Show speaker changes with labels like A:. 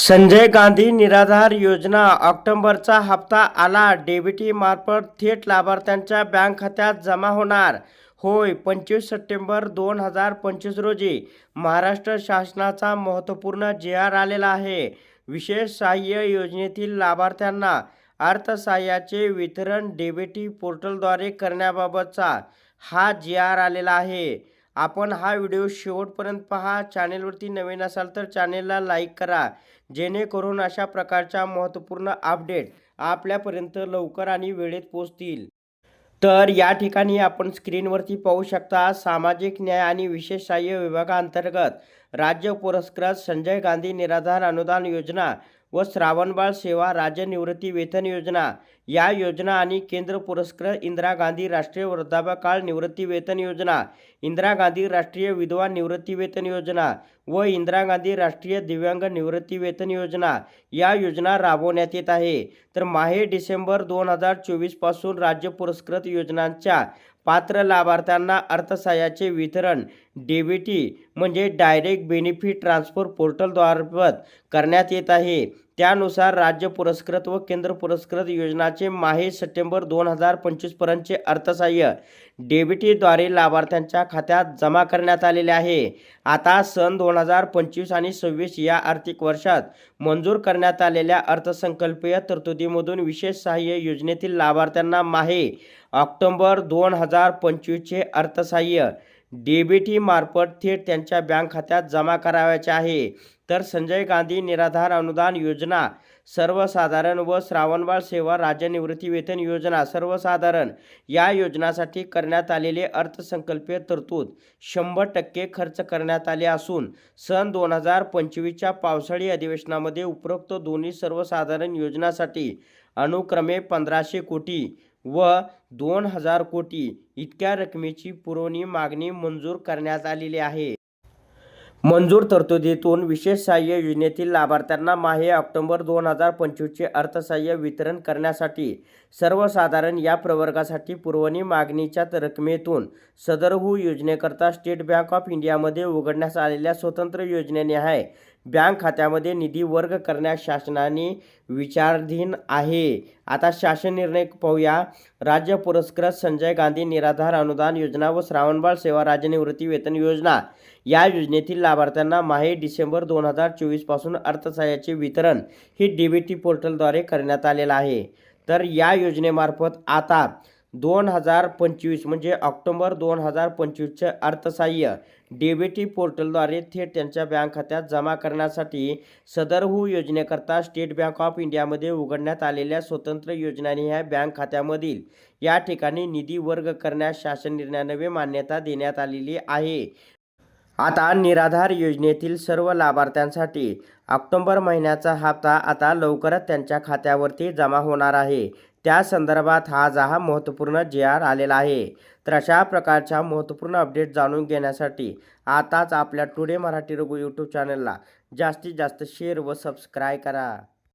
A: संजय गांधी निराधार योजना ऑक्टोबरचा हप्ता आला मार्फत थेट लाभार्थ्यांच्या बँक खात्यात जमा होणार होय पंचवीस सप्टेंबर दोन हजार पंचवीस रोजी महाराष्ट्र शासनाचा महत्त्वपूर्ण जे आर आलेला आहे विशेष सहाय्य योजनेतील लाभार्थ्यांना अर्थसहाय्याचे वितरण डेबिटी पोर्टलद्वारे करण्याबाबतचा हा जे आर आलेला आहे आपण हा व्हिडिओ शेवटपर्यंत पहा चॅनेलवरती नवीन असाल तर चॅनेलला लाईक करा जेणेकरून अशा प्रकारच्या महत्त्वपूर्ण अपडेट आपल्यापर्यंत लवकर आणि वेळेत पोचतील तर या ठिकाणी आपण स्क्रीनवरती पाहू शकता सामाजिक न्याय आणि विशेष सहाय्य विभागाअंतर्गत राज्य पुरस्कृत संजय गांधी निराधार अनुदान योजना व श्रावणबाळ सेवा राज्य निवृत्ती वेतन योजना या योजना आणि केंद्र पुरस्कृत इंदिरा गांधी राष्ट्रीय वृद्धापकाळ वेतन योजना इंदिरा गांधी राष्ट्रीय विधवा निवृत्ती वेतन योजना व इंदिरा गांधी राष्ट्रीय दिव्यांग निवृत्तीवेतन योजना या योजना राबवण्यात येत आहे तर माहे डिसेंबर दोन हजार चोवीसपासून राज्य पुरस्कृत योजनांच्या पात्र लाभार्थ्यांना अर्थसहाय्याचे वितरण डेबिटी म्हणजे डायरेक्ट बेनिफिट ट्रान्सफर पोर्टलद्वारे करण्यात येत आहे त्यानुसार राज्य पुरस्कृत व केंद्र पुरस्कृत योजनाचे माहे सप्टेंबर दोन हजार पंचवीसपर्यंतचे अर्थसहाय्य डेबिटीद्वारे लाभार्थ्यांच्या खात्यात जमा करण्यात आलेले आहे आता सन दोन हजार पंचवीस आणि सव्वीस या आर्थिक वर्षात मंजूर करण्यात आलेल्या अर्थसंकल्पीय तरतुदीमधून विशेष सहाय्य योजनेतील लाभार्थ्यांना माहे ऑक्टोंबर दोन हजार पंचवीसचे अर्थसहाय्य मार्फत थेट त्यांच्या बँक खात्यात जमा करावयाचे आहे तर संजय गांधी निराधार अनुदान योजना सर्वसाधारण व श्रावणबाळ सेवा राज्य निवृत्तीवेतन योजना सर्वसाधारण या योजनासाठी करण्यात आलेले अर्थसंकल्पीय तरतूद शंभर टक्के खर्च करण्यात आले असून सन दोन हजार पंचवीसच्या पावसाळी अधिवेशनामध्ये उपरोक्त दोन्ही सर्वसाधारण योजनासाठी अनुक्रमे पंधराशे कोटी व दोन हजार कोटी इतक्या रकमेची पुरवणी मागणी मंजूर करण्यात आलेली आहे मंजूर तरतुदीतून विशेष सहाय्य योजनेतील लाभार्थ्यांना माहे ऑक्टोंबर दोन हजार पंचवीसचे अर्थसहाय्य वितरण करण्यासाठी सर्वसाधारण या प्रवर्गासाठी पुरवणी मागणीच्या रकमेतून सदरहू योजनेकरता स्टेट बँक ऑफ इंडियामध्ये उघडण्यास आलेल्या स्वतंत्र योजनेने आहे बँक खात्यामध्ये निधी वर्ग करण्यास शासनाने विचाराधीन आहे आता शासन निर्णय पाहूया राज्य पुरस्कृत संजय गांधी निराधार अनुदान योजना व श्रावणबाळ सेवा राज्यनिवृत्ती वेतन योजना या योजनेतील लाभार्थ्यांना माहे डिसेंबर दोन हजार चोवीसपासून अर्थसहाय्याचे वितरण ही डी बी टी पोर्टलद्वारे करण्यात आलेलं आहे तर या योजनेमार्फत आता दोन हजार पंचवीस म्हणजे ऑक्टोबर दोन हजार पंचवीसचे अर्थसहाय्य डीबीटी पोर्टलद्वारे थेट त्यांच्या बँक खात्यात जमा करण्यासाठी सदर हू योजनेकरता स्टेट बँक ऑफ इंडियामध्ये उघडण्यात आलेल्या स्वतंत्र योजनांनी ह्या बँक खात्यामधील या ठिकाणी निधी वर्ग करण्यास शासन निर्णयानवे मान्यता देण्यात आलेली आहे आता निराधार योजनेतील सर्व लाभार्थ्यांसाठी ऑक्टोंबर महिन्याचा हप्ता आता लवकरच त्यांच्या खात्यावरती जमा होणार आहे त्या संदर्भात हा जहा महत्त्वपूर्ण जी आर आलेला आहे तर अशा प्रकारच्या महत्त्वपूर्ण अपडेट जाणून घेण्यासाठी आताच आपल्या टुडे मराठी रघु यूट्यूब चॅनलला जास्तीत जास्त शेअर व सबस्क्राईब करा